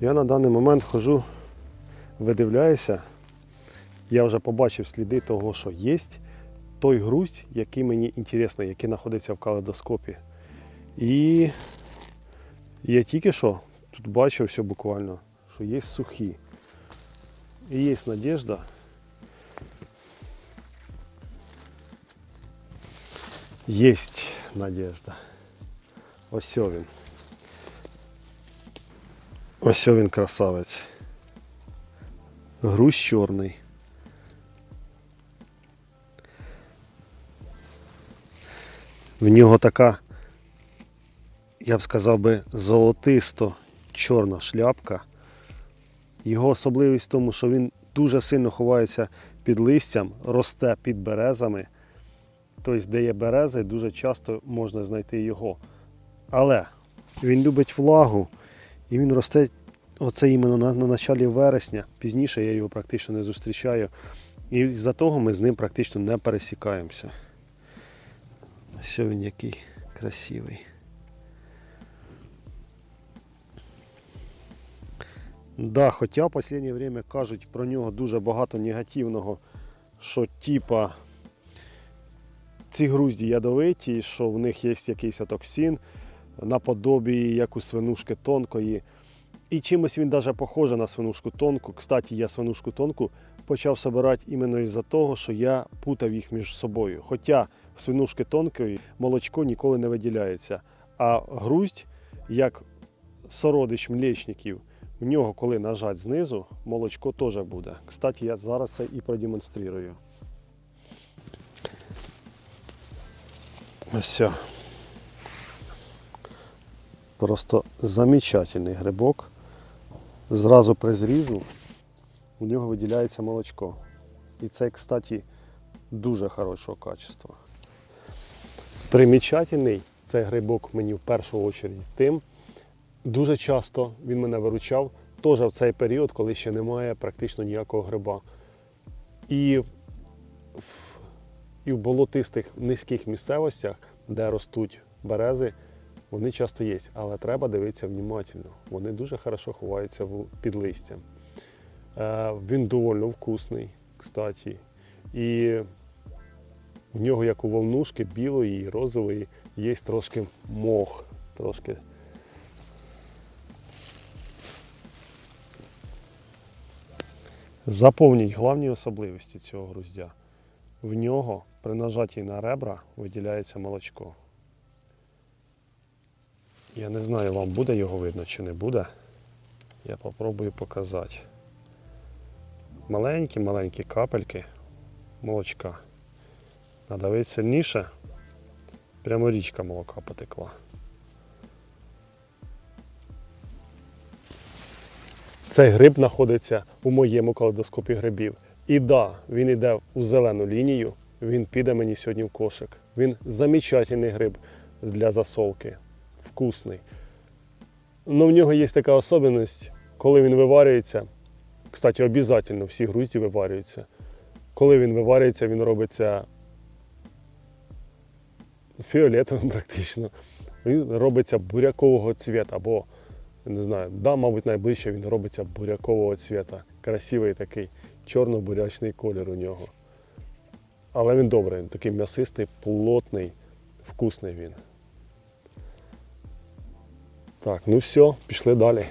Я на даний момент хожу, видивляюся. Я вже побачив сліди того, що є той грусть, який мені інтересний, який знаходиться в калейдоскопі. І я тільки що тут бачив все буквально, що є сухі. І є надіжда. Єсть надіжда. Ось він. Ось він красавець. Груз чорний. В нього така, я б сказав би, золотисто чорна шляпка. Його особливість в тому, що він дуже сильно ховається під листям, росте під березами. Тобто, де є берези, дуже часто можна знайти його. Але він любить влагу і він росте оце іменно на, на началі вересня. Пізніше я його практично не зустрічаю. І з-за того ми з ним практично не пересікаємося. Ось він який красивий. Да, хоча в останнє время кажуть про нього дуже багато негативного, що типа ці грузді ядовиті, що в них є якийсь токсин наподобі як у свинушки тонкої. І чимось він навіть похожий на свинушку тонку. Кстати, я свинушку тонку почав збирати іменно із-за того, що я путав їх між собою. Хоча в свинушки тонкої молочко ніколи не виділяється. А груздь, як сородич млечників, в нього, коли нажать знизу, молочко теж буде. Кстати, я зараз це і продемонструю. Ось. все. Просто замечательний грибок. Зразу при зрізу у нього виділяється молочко. І це, кстати, дуже хорошого качества. Примічательний цей грибок мені в першу чергу тим. Дуже часто він мене виручав теж в цей період, коли ще немає практично ніякого гриба. І і в болотистих низьких місцевостях, де ростуть берези, вони часто є, але треба дивитися внимательно. Вони дуже хорошо ховаються під листям. Е, Він доволі вкусний, кстати. І в нього, як у волнушки, білої і розової, є трошки мох. Трошки. Заповніть головні особливості цього груздя. В нього при нажатті на ребра виділяється молочко. Я не знаю, вам буде його видно чи не буде. Я попробую показати. Маленькі-маленькі капельки молочка. Надавить сильніше. Прямо річка молока потекла. Цей гриб знаходиться у моєму калейдоскопі грибів. І да, він йде у зелену лінію, він піде мені сьогодні в кошик. Він замечательний гриб для засолки. Вкусний. Ну, в нього є така особливість, коли він виварюється. Кстати, обов'язково всі грузді виварюються. Коли він виварюється, він робиться фіолетовим практично. Він робиться бурякового цвіта, або не знаю, да, мабуть, найближче він робиться бурякового цвіта. Красивий такий чорно-бурячний колір у нього. Але він добрий, він такий м'ясистий, плотний, вкусний він. Так, ну все, пішли далі.